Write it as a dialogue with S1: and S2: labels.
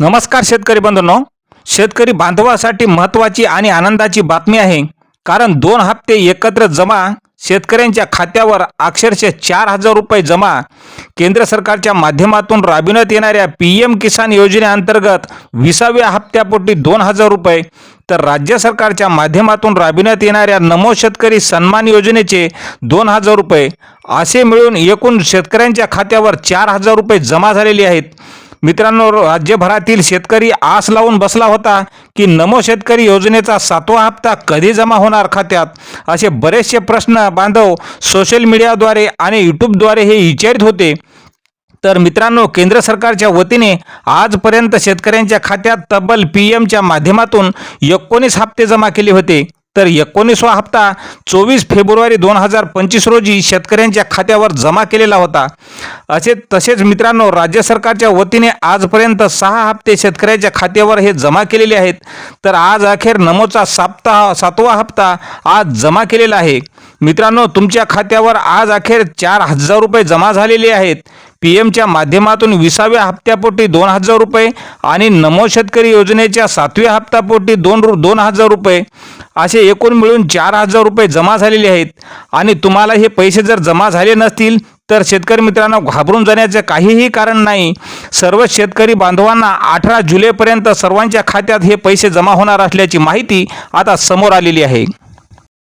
S1: नमस्कार शेतकरी बंधूंनो. शेतकरी बांधवासाठी महत्त्वाची आणि आनंदाची बातमी आहे. कारण दोन हप्ते एकत्र जमा शेतकऱ्यांच्या खात्यावर अक्षरशः चार हजार रुपये जमा. केंद्र सरकारच्या माध्यमातून राबविण्यात येणाऱ्या पी एम किसान योजनेअंतर्गत विसाव्या हप्त्यापोटी दोन हजार रुपये. तर राज्य सरकारच्या माध्यमातून राबविण्यात येणाऱ्या नमो शेतकरी सन्मान योजनेचे दोन हजार रुपये. असे मिळून एकूण शेतकऱ्यांच्या खात्यावर चार हजार रुपये जमा झालेले आहेत. मित्रांनो राज्यभरातील शेतकरी आस लावून बसला होता की नमो शेतकरी योजनेचा सातवा हप्ता कधी जमा होणार खात्यात? असे बरेचसे प्रश्न बांधव सोशल मीडियाद्वारे आणि यूट्यूबद्वारे हे विचारित होते. तर मित्रांनो केंद्र सरकारच्या वतीने आजपर्यंत शेतकऱ्यांच्या खात्यात तब्बल पी एमच्या माध्यमातून एकोणीस हप्ते जमा केले होते. तर एकोणीसवा हप्ता चोवीस फेब्रुवारी दोन हजार पंचवीस रोजी शेतकऱ्यांच्या खात्यावर जमा केलेला होता. असे तसेच मित्रांनो राज्य सरकारच्या वतीने आजपर्यंत सहा हप्ते शेतकऱ्याच्या खात्यावर हे जमा केलेले आहेत. तर आज अखेर नमोचा साप्ताह सातवा हप्ता आज जमा केलेला आहे. मित्रांनो तुमच्या खात्यावर आज अखेर चार हजार रुपये जमा झालेले आहेत. पी एमच्या माध्यमातून विसाव्या हप्त्यापोटी दोन हजार रुपये आणि नमो शेतकरी योजनेच्या सातव्या हप्त्यापोटी दोन रु दोन हजार रुपये. असे एकूण मिळून चार हजार रुपये जमा झालेले आहेत. आणि तुम्हाला हे पैसे जर जमा झाले नसतील तर शेतकरी मित्रांनो घाबरून जाण्याचं काहीही कारण नाही. सर्व शेतकरी बांधवांना अठरा जुलैपर्यंत सर्वांच्या खात्यात हे पैसे जमा होणार असल्याची माहिती आता समोर आलेली आहे.